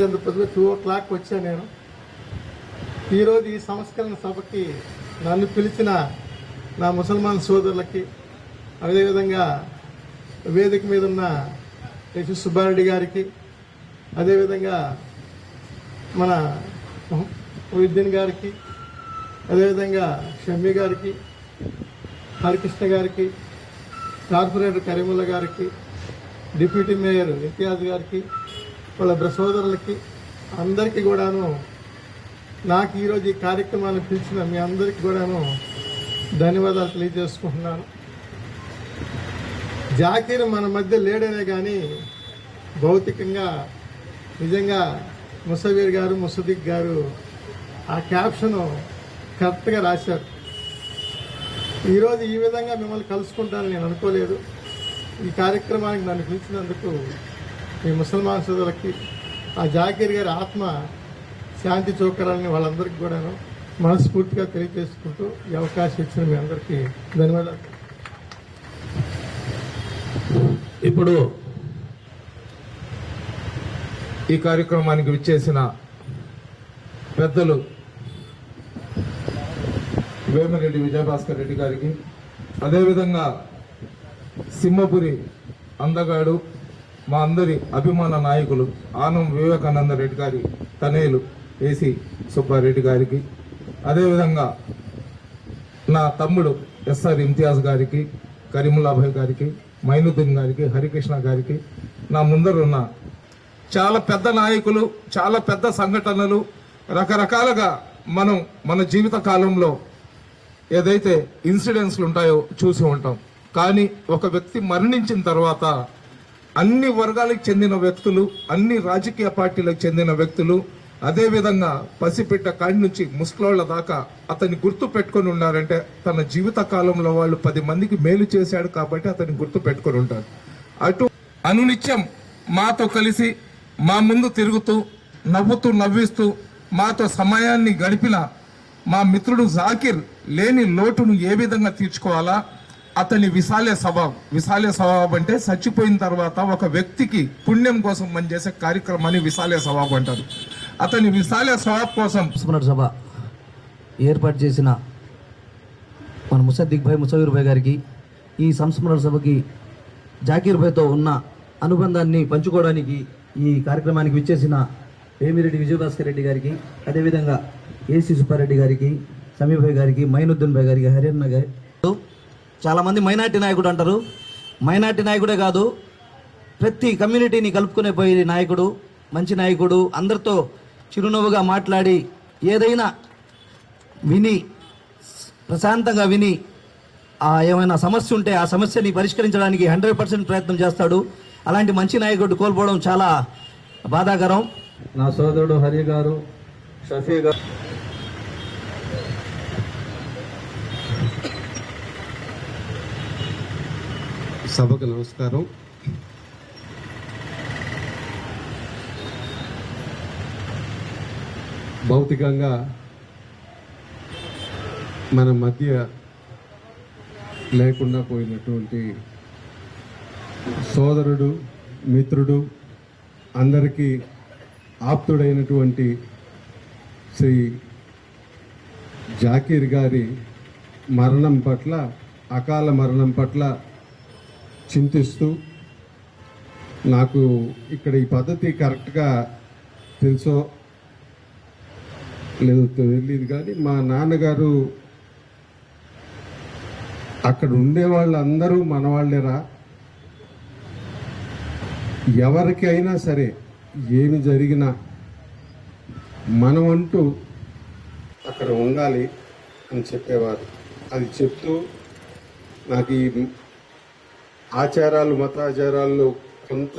పొద్దున టూ ఓ క్లాక్ వచ్చాను నేను. ఈరోజు ఈ సంస్కరణ సభకి నన్ను పిలిచిన నా ముసల్మాన్ సోదరులకి అదేవిధంగా వేదిక మీద ఉన్న యశు సుబ్బారెడ్డి గారికి అదేవిధంగా మన మొహిద్దీన్ గారికి అదేవిధంగా షమ్మి గారికి హరికృష్ణ గారికి కార్పొరేటర్ కరీముల్లా గారికి డిప్యూటీ మేయర్ ఇంతియాజ్ గారికి వాళ్ళ సోదరులకి అందరికీ కూడాను నాకు ఈరోజు ఈ కార్యక్రమాన్ని పిలిచిన మీ అందరికీ కూడాను ధన్యవాదాలు తెలియజేసుకుంటున్నాను. జాకీర్ మన మధ్య లేడనే కానీ భౌతికంగా నిజంగా ముసవీర్ గారు ముసదిక్ గారు ఆ క్యాప్షన్ కరెక్ట్గా రాశారు. ఈరోజు ఈ విధంగా మిమ్మల్ని కలుసుకుంటానని నేను అనుకోలేదు. ఈ కార్యక్రమానికి నన్ను పిలిచినందుకు ఈ ముసల్మాన్ సోదరులకి ఆ జాకీర్ గారి ఆత్మ శాంతి చూకరాలని వాళ్ళందరికీ కూడాను మనస్ఫూర్తిగా తెలియజేసుకుంటూ ఈ అవకాశం ఇచ్చిన మీ అందరికీ ధన్యవాదాలు. ఇప్పుడు ఈ కార్యక్రమానికి విచ్చేసిన పెద్దలు వేమరెడ్డి విజయభాస్కర్ రెడ్డి గారికి అదేవిధంగా సింహపురి అందగాడు మా అందరి అభిమాన నాయకులు ఆనం వివేకానంద రెడ్డి గారి తనేలు ఏసీ సుబ్బారెడ్డి గారికి అదేవిధంగా నా తమ్ముడు ఎస్ఆర్ ఇంతియాజ్ గారికి కరీముల్లాభాయ్ గారికి మైనుద్దీన్ గారికి హరికృష్ణ గారికి నా ముందరున్న చాలా పెద్ద నాయకులు చాలా పెద్ద సంఘటనలు రకరకాలుగా మనం మన జీవిత కాలంలో ఏదైతే ఇన్సిడెంట్స్లు ఉంటాయో చూసి ఉంటాం. కానీ ఒక వ్యక్తి మరణించిన తర్వాత అన్ని వర్గాలకు చెందిన వ్యక్తులు అన్ని రాజకీయ పార్టీలకు చెందిన వ్యక్తులు అదేవిధంగా పసిపిట్ట కాడి నుంచి ముస్లోళ్ళ దాకా అతన్ని గుర్తు పెట్టుకొని ఉన్నారంటే తన జీవిత కాలంలో వాళ్ళు పది మందికి మేలు చేశాడు కాబట్టి అతన్ని గుర్తు పెట్టుకొని ఉంటారు. అటు అనునిత్యం మాతో కలిసి మా ముందు తిరుగుతూ నవ్వుతూ నవ్విస్తూ మాతో సమయాన్ని గడిపిన మా మిత్రుడు జాకిర్ లేని లోటును ఏ విధంగా తీర్చుకోవాలా? అతని విశాలే స్వభావం. విశాలే స్వభావం అంటే చచ్చిపోయిన తర్వాత ఒక వ్యక్తికి పుణ్యం కోసం మనం చేసే కార్యక్రమాన్ని విశాలే స్వభావం అంటారు. అతని విశాలే స్వభావం కోసం స్మరణ సభ ఏర్పాటు చేసిన మన ముసద్దిక్ భాయ్ ముసవీర్ భాయ్ గారికి ఈ సంస్మరణ సభకి జాకీర్ భాయ్తో ఉన్న అనుబంధాన్ని పంచుకోవడానికి ఈ కార్యక్రమానికి విచ్చేసిన వేమిరెడ్డి విజయభాస్కర్ రెడ్డి గారికి అదేవిధంగా ఏసీ సుబ్బారెడ్డి గారికి సమీభాయ్ గారికి మైనుద్దీన్ భాయ్ గారికి హరియన్న గారి చాలామంది మైనార్టీ నాయకుడు అంటారు. మైనార్టీ నాయకుడే కాదు ప్రతి కమ్యూనిటీని కలుపుకునే పోయే నాయకుడు మంచి నాయకుడు అందరితో చిరునవ్వుగా మాట్లాడి ఏదైనా విని ప్రశాంతంగా విని ఆ ఏమైనా సమస్య ఉంటే ఆ సమస్యని పరిష్కరించడానికి హండ్రెడ్ పర్సెంట్ ప్రయత్నం చేస్తాడు. అలాంటి మంచి నాయకుడు కోల్పోవడం చాలా బాధాకరం. నా సోదరుడు హరి గారు షఫీ గారు. సభకు నమస్కారం. భౌతికంగా మన మధ్య లేకుండా పోయినటువంటి సోదరుడు మిత్రుడు అందరికీ ఆప్తుడైనటువంటి శ్రీ జాకీర్ గారి మరణం పట్ల అకాల మరణం పట్ల చింతిస్తూ నాకు ఇక్కడ ఈ పద్ధతి కరెక్ట్గా తెలుసో లేదో తెలియదు కానీ మా నాన్నగారు అక్కడ ఉండే వాళ్ళందరూ మనవాళ్ళేరా ఎవరికైనా సరే ఏమి జరిగినా మనమంటూ అక్కడ ఉండాలి అని చెప్పేవారు. అది చెప్తూ నాకు ఈ ఆచారాలు మతాచారాల్లో కొంత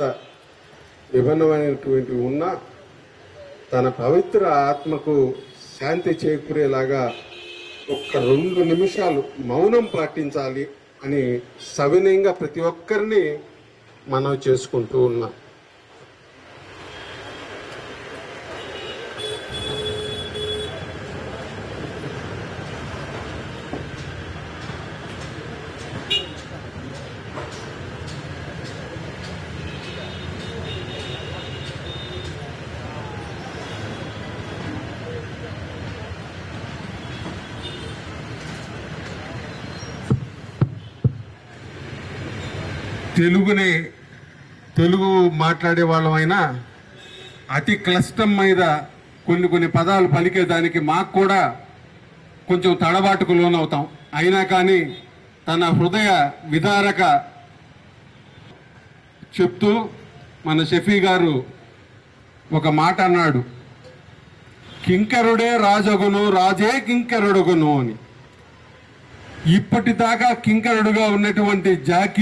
విభిన్నమైనటువంటి ఉన్నా తన పవిత్ర ఆత్మకు శాంతి చేకూరేలాగా ఒక్క రెండు నిమిషాలు మౌనం పాటించాలి అని సవినయంగా ప్రతి ఒక్కరిని మనం చేసుకుంటూ ఉన్నాం. తెలుగుని తెలుగు మాట్లాడే వాళ్ళమైనా అతి క్లిష్టం మీద కొన్ని కొన్ని పదాలు పలికేదానికి మాకు కూడా కొంచెం తడబాటుకు లోనవుతాం. అయినా కానీ తన హృదయ విదారక చెప్తూ మన షఫీ గారు ఒక మాట అన్నాడు. కింకరుడే రాజగును రాజే కింకరుడుగును అని. ఇప్పటిదాకా కింకరుడుగా ఉన్నటువంటి జాకి